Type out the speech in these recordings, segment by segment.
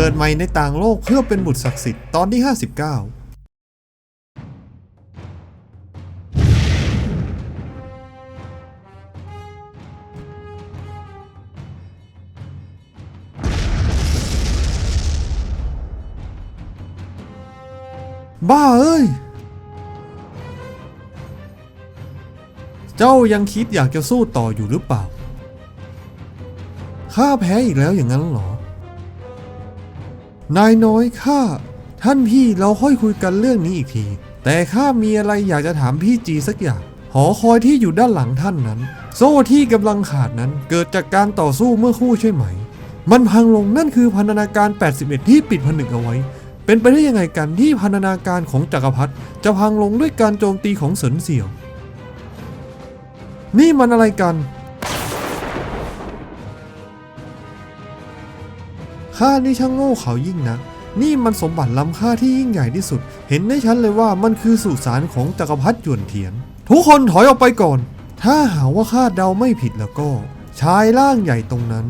เกิดใหม่ในต่างโลกเพื่อเป็นบุตรศักดิ์สิทธิ์ตอนที่ 59บ้าเอ้ย เจ้ายังคิดอยากจะสู้ต่ออยู่หรือเปล่า ข้าแพ้อีกแล้วอย่างนั้นหรอ นายน้อยข้าท่านพี่เราค่อยคุยกันเรื่องนี้อีกที แต่ข้ามีอะไรอยากจะถามพี่จีสักอย่าง หอคอยที่อยู่ด้านหลังท่านนั้น โซ่ที่กำลังขาดนั้น เกิดจากการต่อสู้เมื่อคู่ใช่ไหม มันพังลงนั่นคือพันธนาการ 81 ที่ปิดผนึกเอาไว้ เป็นไปได้ยังไงกันที่พันธนาการของจักรพรรดิจะพังลงด้วยการโจมตีของเสินเสี่ยว นี่มันอะไรกัน ข้านี่ช่างโง่เขายิ่งนักนี่มันสมบัติล้ำค่าที่ยิ่งใหญ่ที่สุด เห็นได้ชัดเลยว่ามันคือสุสานของจักรพรรดิหยวนเทียน ทุกคนถอยออกไปก่อน ถ้าหาว่าข้าเดาไม่ผิดแล้วก็ ชายร่างใหญ่ตรงนั้น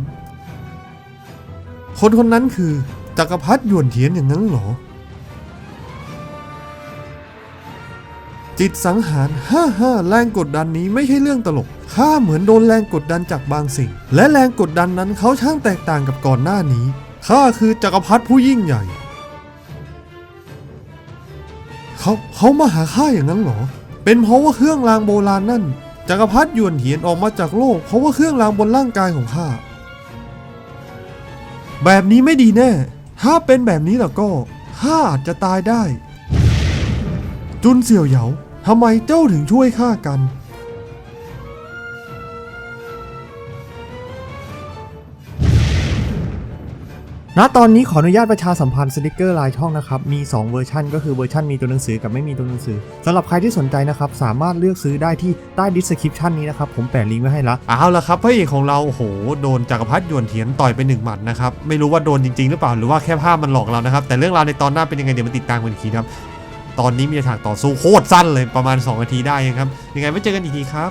คนคนนั้นคือจักรพรรดิหยวนเทียนอย่างนั้นเหรอ จิตสังหารฮ่าฮ่าแรงกดดันนี้ไม่ใช่เรื่องตลกข้าเหมือนโดนแรงกดดันจากบางสิ่ง และแรงกดดันนั้นเขาช่างแตกต่างกับก่อนหน้านี้ ข้าคือจักรพรรดิผู้ยิ่งใหญ่ เขาเขามาหาข้าอย่างนั้นเหรอ เป็นเพราะว่าเครื่องรางโบราณนั่น จักรพรรดิยวนเหียนออกมาจากโลก เพราะว่าเครื่องรางบนร่างกายของข้า แบบนี้ไม่ดีแน่ ถ้าเป็นแบบนี้แล้วก็ข้าอาจจะตายได้ จุนเสี่ยวเหยาทำไมเจ้าถึงช่วยข้ากัน ณตอนนี้ขออนุญาตประชาสัมพันธ์สติกเกอร์ลายช่องนะครับ มี 2 เวอร์ชันก็คือเวอร์ชันมีตัวหนังสือกับไม่มีตัวหนังสือสำหรับใครที่สนใจนะครับ สามารถเลือกซื้อได้ที่ใต้ดิสคริปชันนี้นะครับ ผมแปะลิงก์ไว้ให้ละเอาละครับพระเอกของเราโอ้โหโดนจักรพรรดิยวนเทียนต่อยไปหนึ่งหมัดนะครับไม่รู้ว่าโดนจริงๆหรือเปล่าหรือว่าแค่ภาพมันหลอกเรานะครับแต่เรื่องราวในตอนหน้าเป็นยังไงเดี๋ยวมาติดตามกันอีกทีครับตอนนี้มีฉากต่อสู้โคตรสั้นเลยประมาณ 2 นาทีได้ครับยังไงไว้เจอกันอีกทีครับ